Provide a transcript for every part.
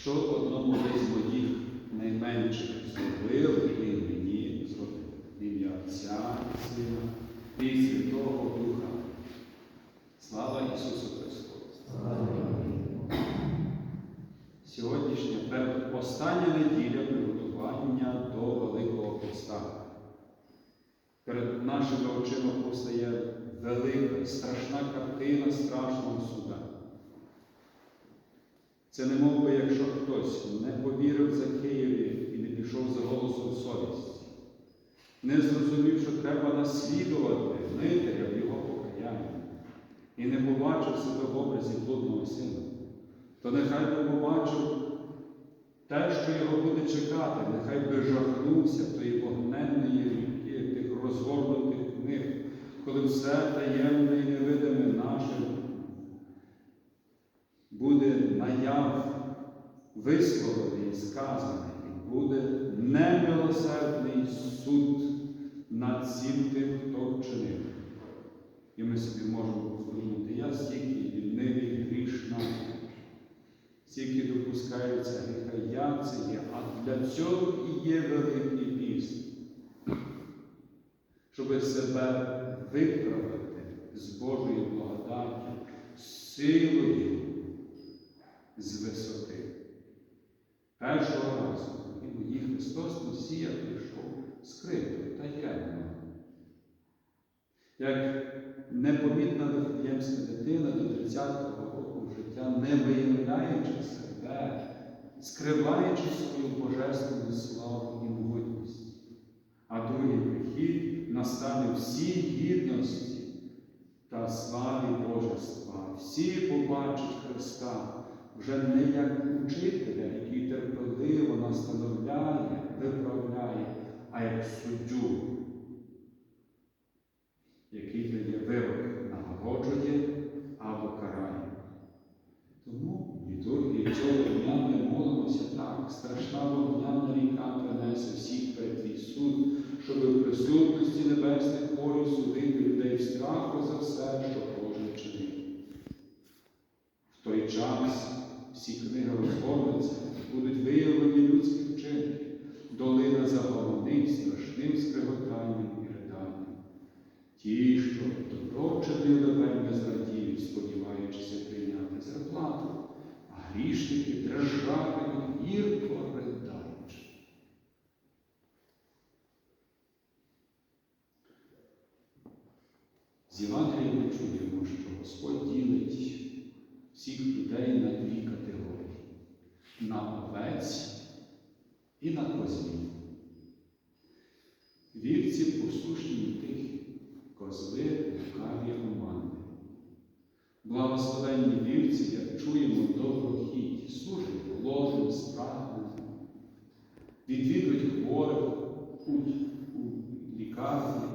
що одному з моїх найменших зробив, він мені зробив. Ім'я Отця і Сина і Святого Духа. Слава Ісусу Христу! Сьогоднішня остання неділя приготування до Великого Поста. Перед нашими очима постає велика, страшна картина страшного суда. Це не мов би, якщо хтось не повірив за Києві і не пішов за голосом совісті, не зрозумів, що треба наслідувати Митаря в його покаянні, і не побачив себе в образі блудного сина, то нехай би побачив те, що його буде чекати, нехай би жахнувся тої вогненної ріки, тих розгорнутих книг, коли все таємне і невидиме наше буде наяв висловлений сказаний, буде немилосердний суд над всім тим, хто вчинив. І ми собі можемо подумати, я стільки вільнивий грішна, стільки допускаються гріха, я це є, а для цього і є великий піст, щоб себе виправити з Божою благодаттю, силою з висоти. Першого разу і мої Христос Месія прийшов скрито, таємно. Як непомітна вифлеємська дитина до 30-го року життя, не виявляючи себе, скриваючи свою божественну славу і могутність. А другий прихід настане всій гідності та славі Божества. Всі побачать Христа вже не як учителя, який терпеливо настановляє, виправляє, а як суддю, який дає вирок, нагороджує або карає. Тому в літургії цього дня ми молимося так, страшна вогняна ріка принесе всіх перед твій суд, щоб в присутності небесних волі судити людей в страху за все, що кожен чинив. В той час всі книги будуть виявлені людські вчинки, долина загомонить страшним скриготанням і риданням. Ті, що добро вчинили, вельми зрадіють, сподіваючися прийняти зарплату, а грішники дрожатимуть гірко ридаючи. З Євангелія ми чуємо, що Господь ділить всіх людей на дві категорії на овець і на козлів. Вівці послушні і тихі, козли лукаві омани. Благословенні вівці, як чуємо, доброхідь, служать ложним справам, відвідують хворих у, у лікарні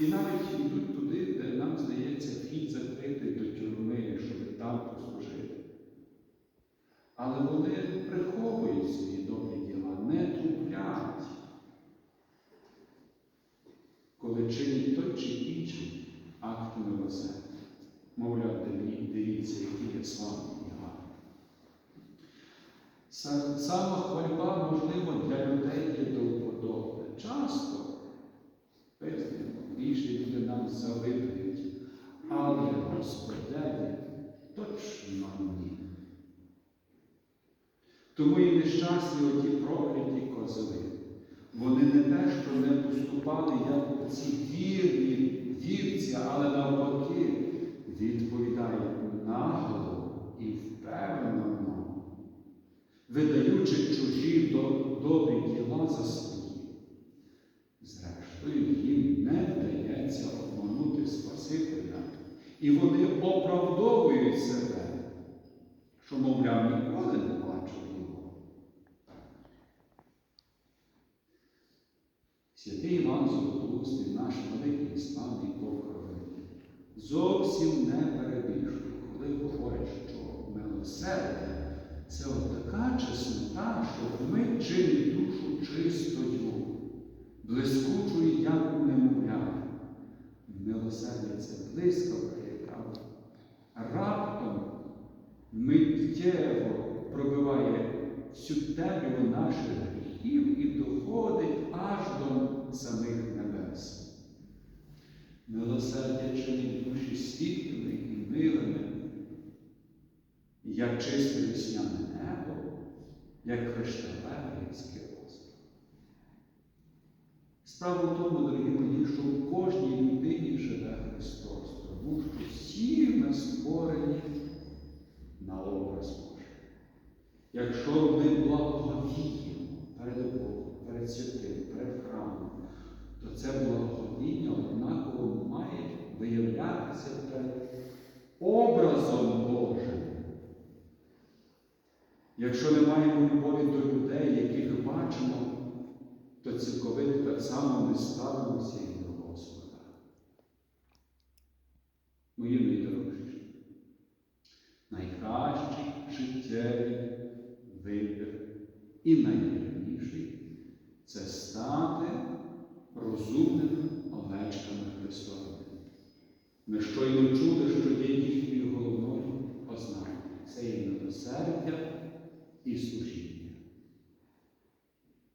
і навіть йдуть туди, де нам здається вхід закритий до тюрми, щоб там послужити. Але вони приховують свої добрі діла, не труплять, коли чинять той чи інший акт милосердя. Мовляв, дивіться, який я славний і гарний. Са- Сама хвальба, можливо, для людей є до вподоби. Часто пизнемо, більше люди нам завидують, але Господеві точно ні. Тому і нещасні оті прокляті козли. Вони не те, що не поступали, як ці вірні вівці, але навпаки відповідають нагло і впевнено, видаючи чужі добрі діла за свої. Зрештою, їм не вдається обманути Спасителя, і вони оправдовують себе, що, мовляв, ніколи не бачив його. Святий Іван Золотоустий, наш великий славний покровитель, зовсім не перебільшує, коли говорить, що милосердя це от така чеснота, що вмить чинить душу чистою, блискучою, як у немовля. Милосердя це блискавка, яка раптом миттєво пробиває всю темряву наших гріхів і доходить аж до самих небес. Милосердя чинить душі світлими і милими, як чисте весняне небо, як кришталеве різке озеро. Справа в тому, дорогі мої, що в кожній людині живе Христос, тому що всі ми створені на образ Божий. Якщо ми благовіємо перед Богом, перед святим, перед храмом, то це благовіння однаково має виявлятися перед образом Божим. Якщо не маємо любові до людей, яких бачимо, то цілковито так само ми ставимося і до Господа. Мої найдорожчі, найкращий життєвий вибір і найвірніший це стати розумними овечками Христовими. Ми щойно чули, що є їхньою головною ознакою. Це є милосердя і служіння.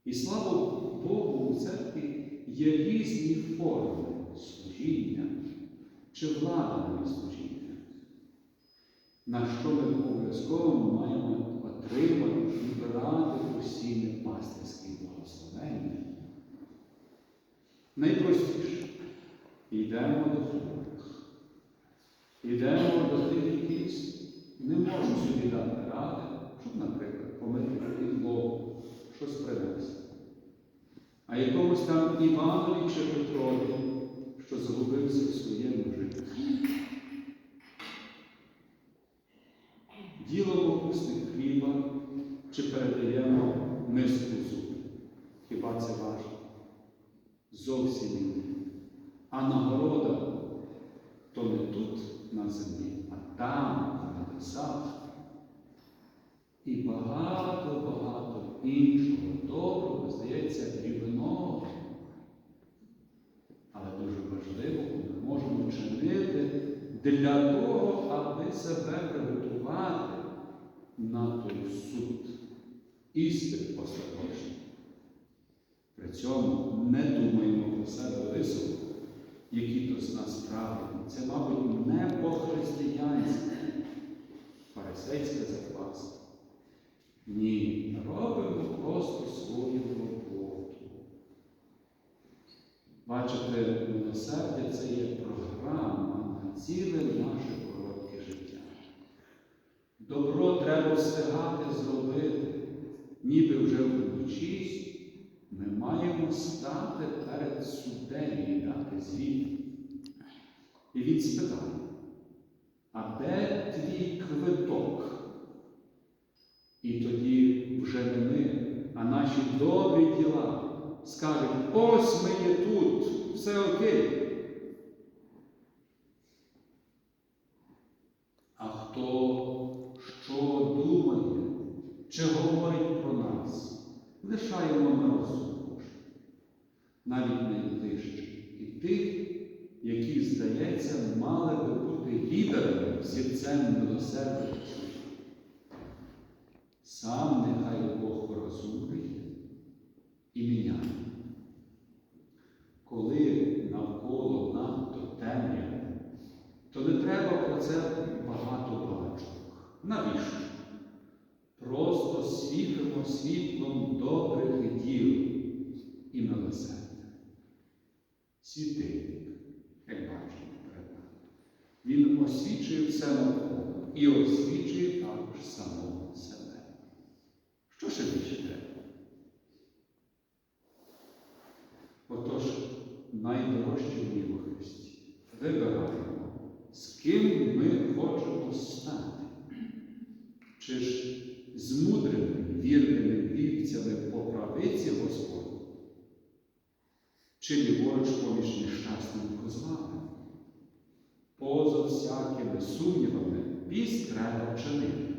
І слава Богу, у церкві є різні форми служіння чи влада на служіння, на що ми обов'язково маємо отримати і брати постійне пастирське благословення. Найпростіше йдемо до хворих, йдемо до тих, які не можуть собі дати ради, щоб, наприклад, помити підлогу, щось принести. А якомусь там Іванові чи Петрові, що загубився в своєму житті. Ділимо кусник хліба чи передаємо миску зуб. Хіба це важко? Зовсім ні. А нагорода то не тут на землі, а там, на небесах. І багато-багато іншого доброго, здається, дрібного. Але дуже важливо, ми можемо чинити для того, аби себе приготувати на той суд, істин остаточний. При цьому не думаємо про себе високо, які то з нас правильні. Це, мабуть, не по-християнськи, фарисейська закваска. Ні, робимо просто свою роботу. Бачите, милосердя це є програма на ціле наше коротке життя. Добро треба встигати зробити, ніби вже вночі ми маємо стати перед суддею і дати звіт. І він спитає, а де твій квиток? І тоді вже не ми, а наші добрі діла скажуть, ось ми є тут, все окей. А хто що думає, чи говорить про нас, лишаємо на розсуд Навіть найближчих і тих, які, здається, мали би бути лідерами зірцем милосердя. Сам нехай Бог розуміє і міняє. Коли навколо надто темрява, то не треба про це багато балачок. Навіщо? Просто світимо світлом добрих діл і милосердя. Світильник, як бачимо перед. Він освічує все навколо і освічує також самого себе. Що ще більше треба? Отож, найдорожче Христі. Вибираємо, з ким ми хочемо стати. Чи ж з мудрими, вірними вівцями по правиці Господь, чи ліворуч поміж нещасними козлами. Поза всякими сумнівами піс треба вчинити,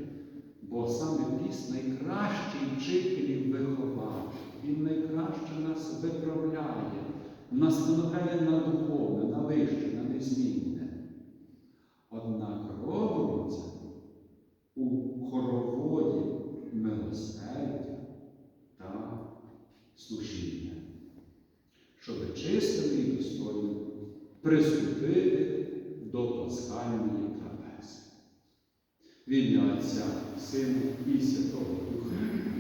бо саме піс найкращий вчитель і виховач. Він найкраще нас виправляє, настановляє на духовне, на вище, на незмінне. Однак робимо це у хороводі милосердя щоб чистими і достойним приступити до пасхальної трапези. В Сина і Святого Духа.